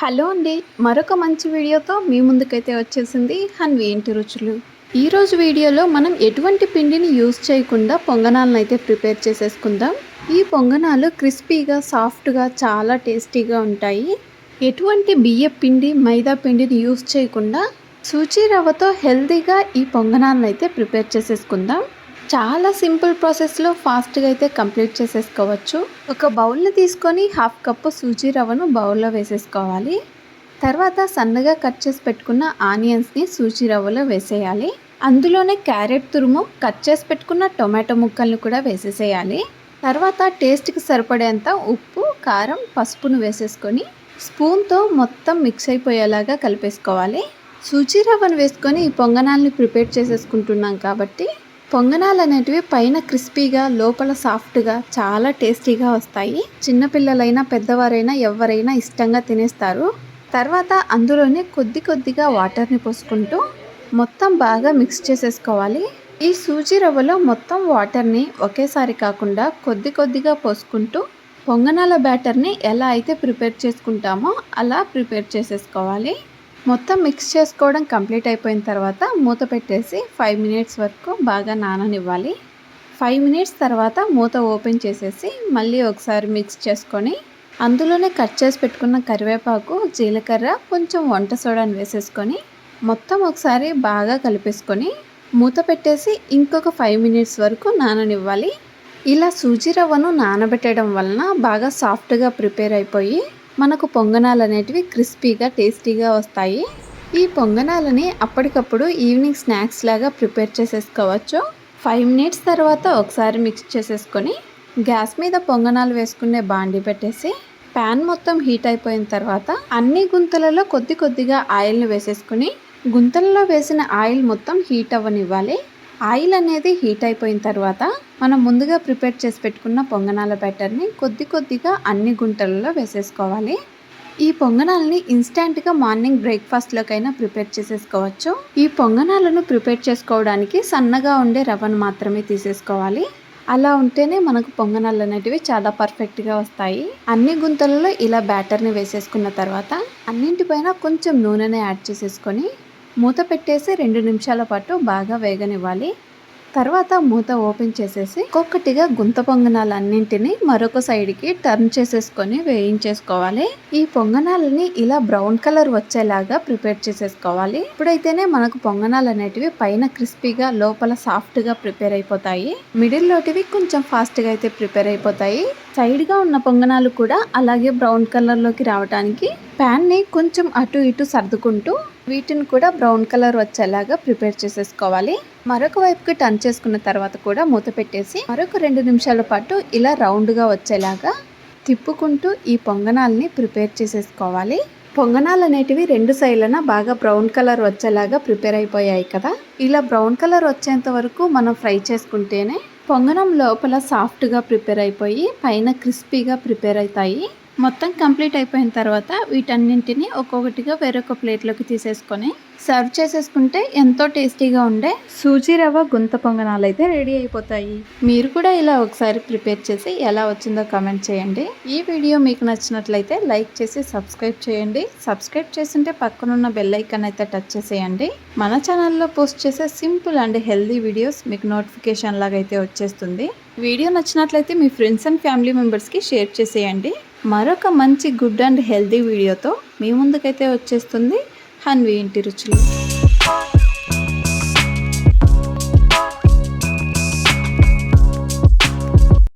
Hello అండి. మరొక మంచి వీడియోతో మీ ముందుకైతే వచ్చేసింది హన్వి ఇంటి రుచులు. ఈరోజు వీడియోలో మనం ఎటువంటి పిండిని యూజ్ చేయకుండా పొంగనాలను అయితే ప్రిపేర్ చేసేసుకుందాం. ఈ పొంగనాలు క్రిస్పీగా సాఫ్ట్గా చాలా టేస్టీగా ఉంటాయి. ఎటువంటి బియ్య పిండి మైదా పిండిని యూజ్ చేయకుండా సూచీ రవ్వతో హెల్తీగా ఈ పొంగనాలను అయితే ప్రిపేర్ చేసేసుకుందాం. చాలా సింపుల్ ప్రాసెస్లో ఫాస్ట్గా అయితే కంప్లీట్ చేసేసుకోవచ్చు. ఒక బౌల్ని తీసుకొని హాఫ్ కప్పు సూజీ రవ్వను బౌల్లో వేసేసుకోవాలి. తర్వాత సన్నగా కట్ చేసి పెట్టుకున్న ఆనియన్స్ని సూజీ రవ్వలో వేసేయాలి. అందులోనే క్యారెట్ తురుము కట్ చేసి పెట్టుకున్న టొమాటో ముక్కల్ని కూడా వేసేసేయాలి. తర్వాత టేస్ట్కి సరిపడేంత ఉప్పు కారం పసుపును వేసేసుకొని స్పూన్తో మొత్తం మిక్స్ అయిపోయేలాగా కలిపేసుకోవాలి. సూచీ రవ్వను వేసుకొని ఈ పొంగనాల్ని ప్రిపేర్ చేసేసుకుంటున్నాం కాబట్టి పొంగనాలు అనేటివి పైన క్రిస్పీగా లోపల సాఫ్ట్గా చాలా టేస్టీగా వస్తాయి. చిన్నపిల్లలైనా పెద్దవారైనా ఎవరైనా ఇష్టంగా తినేస్తారు. తర్వాత అందులోనే కొద్ది కొద్దిగా వాటర్ని పోసుకుంటూ మొత్తం బాగా మిక్స్ చేసేసుకోవాలి. ఈ సూజీ రవ్వలో మొత్తం వాటర్ని ఒకేసారి కాకుండా కొద్ది కొద్దిగా పోసుకుంటూ పొంగనాల బ్యాటర్ని ఎలా అయితే ప్రిపేర్ చేసుకుంటామో అలా ప్రిపేర్ చేసేసుకోవాలి. మొత్తం మిక్స్ చేసుకోవడం కంప్లీట్ అయిపోయిన తర్వాత మూత పెట్టేసి ఫైవ్ మినిట్స్ వరకు బాగా నాననివ్వాలి. ఫైవ్ మినిట్స్ తర్వాత మూత ఓపెన్ చేసేసి మళ్ళీ ఒకసారి మిక్స్ చేసుకొని అందులోనే కట్ చేసి పెట్టుకున్న కరివేపాకు జీలకర్ర కొంచెం వంట సోడాని వేసేసుకొని మొత్తం ఒకసారి బాగా కలిపేసుకొని మూత పెట్టేసి ఇంకొక ఫైవ్ మినిట్స్ వరకు నాననివ్వాలి. ఇలా సూజీ రవ్వను నానబెట్టడం వలన బాగా సాఫ్ట్గా ప్రిపేర్ అయిపోయి మనకు పొంగనాలు అనేటివి క్రిస్పీగా టేస్టీగా వస్తాయి. ఈ పొంగనాలని అప్పటికప్పుడు ఈవినింగ్ స్నాక్స్ లాగా ప్రిపేర్ చేసేసుకోవచ్చు. ఫైవ్ మినిట్స్ తర్వాత ఒకసారి మిక్స్ చేసేసుకొని గ్యాస్ మీద పొంగనాలు వేసుకునే బాండి పెట్టేసి ప్యాన్ మొత్తం హీట్ అయిపోయిన తర్వాత అన్ని గుంతలలో కొద్ది కొద్దిగా ఆయిల్ని వేసేసుకుని గుంతలలో వేసిన ఆయిల్ మొత్తం హీట్ అవ్వనివ్వాలి. ఆయిల్ అనేది హీట్ అయిపోయిన తర్వాత మనం ముందుగా ప్రిపేర్ చేసి పెట్టుకున్న పొంగనాల బ్యాటర్ని కొద్ది కొద్దిగా అన్ని గుంటలలో వేసేసుకోవాలి. ఈ పొంగనాలని ఇన్స్టెంట్గా మార్నింగ్ బ్రేక్ఫాస్ట్లోకైనా ప్రిపేర్ చేసేసుకోవచ్చు. ఈ పొంగనాలను ప్రిపేర్ చేసుకోవడానికి సన్నగా ఉండే రవ్వను మాత్రమే తీసేసుకోవాలి. అలా ఉంటేనే మనకు పొంగనాలు అనేటివి చాలా పర్ఫెక్ట్గా వస్తాయి. అన్ని గుంతలలో ఇలా బ్యాటర్ని వేసేసుకున్న తర్వాత అన్నింటిపైన కొంచెం నూనెని యాడ్ చేసేసుకొని మూత పెట్టేసి రెండు నిమిషాల పాటు బాగా వేగనివ్వాలి. తర్వాత మూత ఓపెన్ చేసేసి ఒక్కొక్కటిగా గుంత పొంగనాలన్నింటినీ మరొక సైడ్కి టర్న్ చేసేసుకొని వేయించేసుకోవాలి. ఈ పొంగనాలని ఇలా బ్రౌన్ కలర్ వచ్చేలాగా ప్రిపేర్ చేసేసుకోవాలి. ఇప్పుడైతేనే మనకు పొంగనాలు అనేటివి పైన క్రిస్పీగా లోపల సాఫ్ట్గా ప్రిపేర్ అయిపోతాయి. మిడిల్ లోటివి కొంచెం ఫాస్ట్గా అయితే ప్రిపేర్ అయిపోతాయి. సైడ్గా ఉన్న పొంగనాలు కూడా అలాగే బ్రౌన్ కలర్లోకి రావడానికి ప్యాన్ని కొంచెం అటు ఇటు సర్దుకుంటూ వీటిని కూడా బ్రౌన్ కలర్ వచ్చేలాగా ప్రిపేర్ చేసేసుకోవాలి. మరొక వైపుకి టర్న్ చేసుకున్న తర్వాత కూడా మూత పెట్టేసి మరొక రెండు నిమిషాల పాటు ఇలా రౌండ్గా వచ్చేలాగా తిప్పుకుంటూ ఈ పొంగనాల్ని ప్రిపేర్ చేసేసుకోవాలి. పొంగనాలు అనేటివి రెండు సైడ్లన బాగా బ్రౌన్ కలర్ వచ్చేలాగా ప్రిపేర్ అయిపోయాయి కదా. ఇలా బ్రౌన్ కలర్ వచ్చేంత వరకు మనం ఫ్రై చేసుకుంటేనే పొంగనం లోపల సాఫ్ట్గా ప్రిపేర్ అయిపోయి పైన క్రిస్పీగా ప్రిపేర్ అవుతాయి. మొత్తం కంప్లీట్ అయిపోయిన తర్వాత వీటన్నింటిని ఒక్కొక్కటిగా వేరొక ప్లేట్లోకి తీసేసుకొని సర్వ్ చేసేసుకుంటే ఎంతో టేస్టీగా ఉండే సూజీ రవ్వ గుంత పొంగనాలు అయితే రెడీ అయిపోతాయి. మీరు కూడా ఇలా ఒకసారి ప్రిపేర్ చేసి ఎలా వచ్చిందో కమెంట్ చేయండి. ఈ వీడియో మీకు నచ్చినట్లయితే లైక్ చేసి సబ్స్క్రైబ్ చేయండి. సబ్స్క్రైబ్ చేస్తుంటే పక్కనున్న బెల్ ఐకాన్ అయితే టచ్ చేసేయండి. మన ఛానల్లో పోస్ట్ చేసే సింపుల్ అండ్ హెల్దీ వీడియోస్ మీకు నోటిఫికేషన్ లాగా అయితే వచ్చేస్తుంది. వీడియో నచ్చినట్లయితే మీ ఫ్రెండ్స్ అండ్ ఫ్యామిలీ మెంబర్స్కి షేర్ చేసేయండి. మరొక మంచి గుడ్ అండ్ హెల్దీ వీడియోతో మీ ముందుకైతే వచ్చేస్తుంది హన్వి ఇంటి రుచులు.